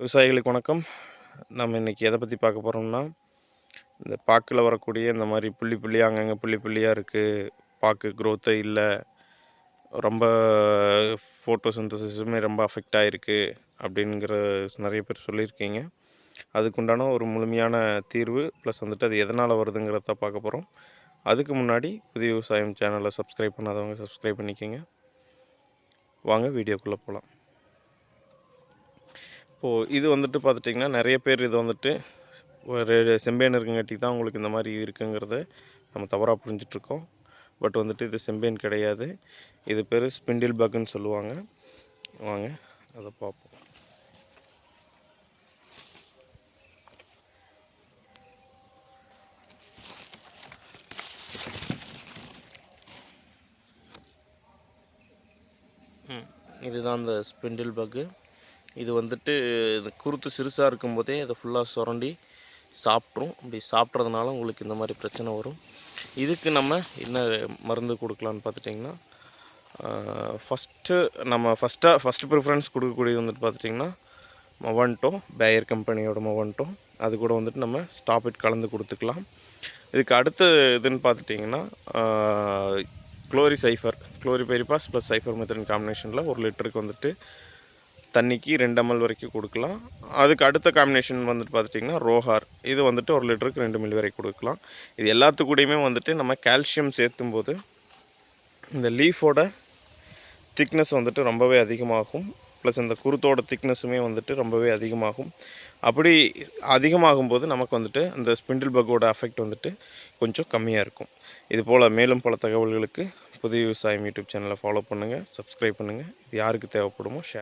விவசாயிகளுக்கு வணக்கம். நம்ம இன்றைக்கி எதை பற்றி பார்க்க போகிறோம்னா இந்த பாக்கில் வரக்கூடிய இந்த மாதிரி புள்ளி புள்ளியாக அங்கங்கே புள்ளி புள்ளியாக இருக்குது பாக்கு க்ரோத்தே இல்லை. ரொம்ப ஃபோட்டோசிந்தசிஸுமே ரொம்ப அஃபெக்ட் ஆகிருக்கு அப்படிங்கிற நிறைய பேர் சொல்லியிருக்கீங்க. அதுக்குண்டான ஒரு முழுமையான தீர்வு ப்ளஸ் வந்துட்டு அது எதனால் வருதுங்கிறத பார்க்க போகிறோம் அதுக்கு முன்னாடி புதிய விவசாயம் சேனலை சப்ஸ்கிரைப் பண்ணாதவங்க சப்ஸ்கிரைப் பண்ணிக்கோங்க. வாங்க வீடியோக்குள்ளே போகலாம் இப்போது இது வந்துட்டு பார்த்துட்டிங்கன்னா நிறைய பேர் இது வந்துட்டு ஒரு செம்பேன் இருக்குங்காட்டி தான் உங்களுக்கு இந்த மாதிரி இருக்குங்கிறத நம்ம தவறாக புரிஞ்சிட்ருக்கோம். பட் வந்துட்டு இது செம்பேன் கிடையாது. இது பேர் ஸ்பிண்டில் பக்குன்னு சொல்லுவாங்க. வாங்க அதை பார்ப்போம் இதுதான் அந்த ஸ்பிண்டில் பக்கு. இது வந்துட்டு இது குருத்து சிறுசாக இருக்கும்போதே இதை ஃபுல்லாக சுரண்டி சாப்பிட்ரும். அப்படி சாப்பிட்றதுனால உங்களுக்கு இந்த மாதிரி பிரச்சனை வரும். இதுக்கு நம்ம என்ன மருந்து கொடுக்கலான்னு பார்த்துட்டிங்கன்னா ஃபஸ்ட்டு நம்ம ஃபஸ்ட்டாக ஃபஸ்ட்டு ப்ரிஃபரன்ஸ் கொடுக்கக்கூடியது வந்துட்டு பார்த்துட்டிங்கன்னா மொவன்ட்டோ பேயர் கம்பெனியோட மொவன்ட்டோ அது கூட வந்துட்டு நம்ம ஸ்டாப் இட் கலந்து கொடுத்துக்கலாம். இதுக்கு அடுத்த இதுன்னு பார்த்துட்டிங்கன்னா குளோரி சைஃபர் chlorpyrifos plus cypermethrin காம்பினேஷனில் ஒரு லிட்டருக்கு வந்துட்டு தண்ணிக்கு ரெண்டு எம்எல் வரைக்கும் கொடுக்கலாம். அதுக்கு அடுத்த காம்பினேஷன் வந்துட்டு பார்த்துட்டிங்கன்னா ரோஹார். இது வந்துட்டு ஒரு லிட்டருக்கு ரெண்டு மில்லி வரைக்கும் கொடுக்கலாம். இது எல்லாத்துக்கூடையுமே வந்துட்டு நம்ம கால்சியம் சேர்த்தும் போது இந்த லீஃபோட திக்னஸ் வந்துட்டு ரொம்பவே அதிகமாகும். ப்ளஸ் இந்த குருத்தோட திக்னஸுமே வந்துட்டு ரொம்பவே அதிகமாகும். அப்படி அதிகமாகும் போது நமக்கு வந்துட்டு அந்த ஸ்பிண்டில் பக்கோட அஃபெக்ட் வந்துட்டு கொஞ்சம் கம்மியாக இருக்கும். இது போல் மேலும் பல தகவல்களுக்கு புதிய விவசாயம் யூடியூப் சேனலை ஃபாலோ பண்ணுங்கள் சப்ஸ்கிரைப் பண்ணுங்கள் இது யாருக்கு தேவைப்படுமோ ஷேர்